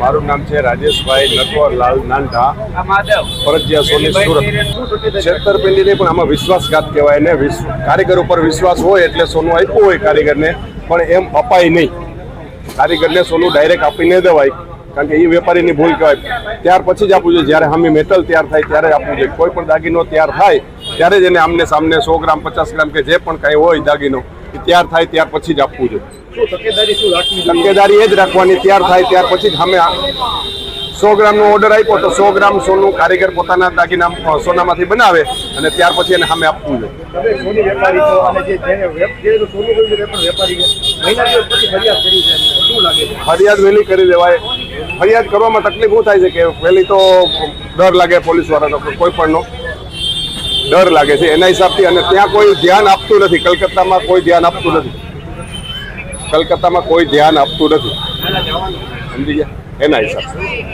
મારું નામ છે રાજેશભાઈ નટવરલાલ નાનટા ફરજિયા સોની સુરત. છેતરપિંડી પણ આમાં વિશ્વાસઘાત કહેવાય ને કારીગર ઉપર વિશ્વાસ હોય એટલે સોનું આપ્યું હોય કારીગરને, પણ એમ અપાય નહીં. કારીગરને સોનું ડાયરેક્ટ આપી ન દેવાય, કારણ કે એ વેપારીની ભૂલ કહેવાય. ત્યાર પછી જ આપવું જોઈએ. જ્યારે સામે મેટલ તૈયાર થાય ત્યારે આપવું જોઈએ. કોઈ પણ દાગીનો તૈયાર થાય, ત્યારે જ એને આમને સામને સો ગ્રામ, પચાસ ગ્રામ કે જે પણ કાંઈ હોય દાગીનો. એ તૈયાર થાય ત્યાર પછી જ આપવું જોઈએ. તકેદારી એ જ રાખવાની તૈયાર થાય ત્યાર પછી જ સામે સો ગ્રામનો ઓર્ડર આપ્યો તો સો ગ્રામ સોનું કારીગર પોતાના દાગીના સોનામાંથી બનાવે અને ત્યાર પછી એને સામે આપવું જોઈએ. ફરિયાદ વહેલી કરી દેવાય. ફરિયાદ કરવામાં તકલીફ શું થાય છે કે વહેલી તો ડર લાગે પોલીસ વાળાનો કોઈ પણનો. ડર લાગે છે. એના હિસાબથી અને ત્યાં કોઈ ધ્યાન આપતું નથી. કલકત્તામાં કોઈ ધ્યાન આપતું નથી. કલકત્તામાં કોઈ ધ્યાન આપતું નથી. સમજી ગયા? એના હિસાબથી.